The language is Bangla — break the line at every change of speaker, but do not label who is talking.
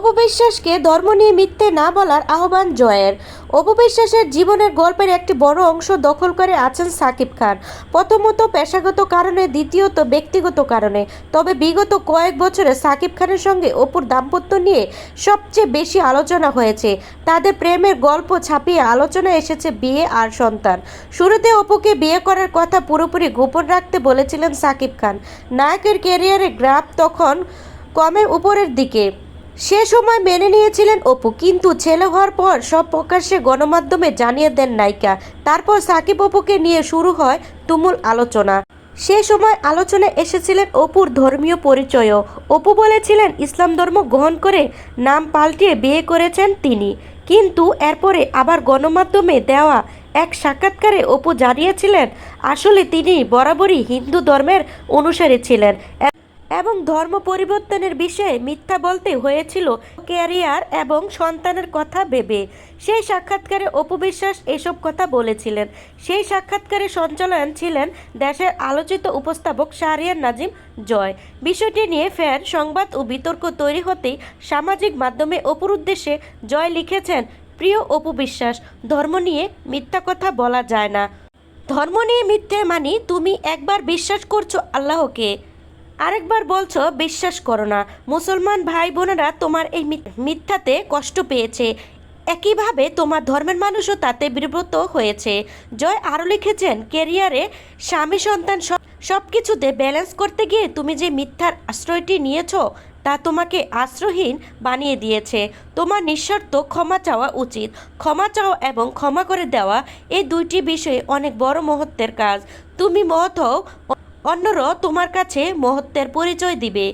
অপবিশ্বাসকে ধর্ম নিয়ে মিথ্যে না বলার আহ্বান জয়ের। অপবিশ্বাসের জীবনের গল্পের একটি বড় অংশ দখল করে আছেন সাকিব খান। প্রথমত পেশাগত কারণে, দ্বিতীয়ত ব্যক্তিগত কারণে। তবে বিগত কয়েক বছরে সাকিব খানের সঙ্গে অপুর দাম্পত্য নিয়ে সবচেয়ে বেশি আলোচনা হয়েছে। তাদের প্রেমের গল্প ছাপিয়ে আলোচনা এসেছে বিয়ে আর সন্তান। শুরুতে অপুকে বিয়ে করার কথা পুরোপুরি গোপন রাখতে বলেছিলেন সাকিব খান। নায়কের ক্যারিয়ারে গ্রাফ তখন কমে উপরের দিকে। সে সময় মেনে নিয়েছিলেন অপু, কিন্তু ছেলে হওয়ার পর সব প্রকাশ্যে গণমাধ্যমে জানিয়ে দেন নায়িকা। তারপর সাকিব অপুকে নিয়ে শুরু হয় তুমুল আলোচনা। সে সময় আলোচনায় এসেছিলেন অপুর ধর্মীয় পরিচয়ও। অপু বলেছিলেন, ইসলাম ধর্ম গ্রহণ করে নাম পাল্টিয়ে বিয়ে করেছেন তিনি। কিন্তু এরপরে আবার গণমাধ্যমে দেওয়া এক সাক্ষাৎকারে অপু জানিয়েছিলেন, আসলে তিনি বরাবরই হিন্দু ধর্মের অনুসারী ছিলেন। এবং ধর্ম পরিবর্তনের বিষয়ে মিথ্যা বলতে হয়েছিল ক্যারিয়ার এবং সন্তানের কথা ভেবে। সেই সাক্ষাৎকারে অপবিশ্বাস এসব কথা বলেছিলেন। সেই সাক্ষাৎকারে সঞ্চালন ছিলেন দেশের আলোচিত উপস্থাপক শাহরিয়ার নাজিম জয়। বিষয়টি নিয়ে ফ্যান সংবাদ ও বিতর্ক তৈরি হতেই সামাজিক মাধ্যমে অপুর উদ্দেশ্যে জয় লিখেছেন প্রিয় অপু বিশ্বাস, ধর্ম নিয়ে মিথ্যা কথা বলা যায় না। ধর্ম নিয়ে মিথ্যে মানি তুমি একবার বিশ্বাস করছ আল্লাহকে। আরেকবার বলছো, বিশ্বাস করো না। মুসলমান ভাই বোনেরা তোমার এই মিথ- মিথ্যাতে কষ্ট পেয়েছে। একইভাবে তোমার ধর্মের মানুষও তাতে বিব্রত হয়েছে। জয় আরও লিখেছেন, কেরিয়ারে স্বামী, সন্তান সব কিছুতে ব্যালেন্স করতে গিয়ে তুমি যে মিথ্যার আশ্রয়টি নিয়েছো, তা তোমাকে আশ্রয়হীন বানিয়ে দিয়েছে। তোমার নিঃস্বার্থ ক্ষমা চাওয়া উচিত। ক্ষমা চাওয়া এবং ক্ষমা করে দেওয়া, এই দুইটি বিষয়ে অনেক বড় মহত্বের কাজ। তুমি মহৎ হও অন্যরাও তোমার কাছে মহত্বের পরিচয় দিবে।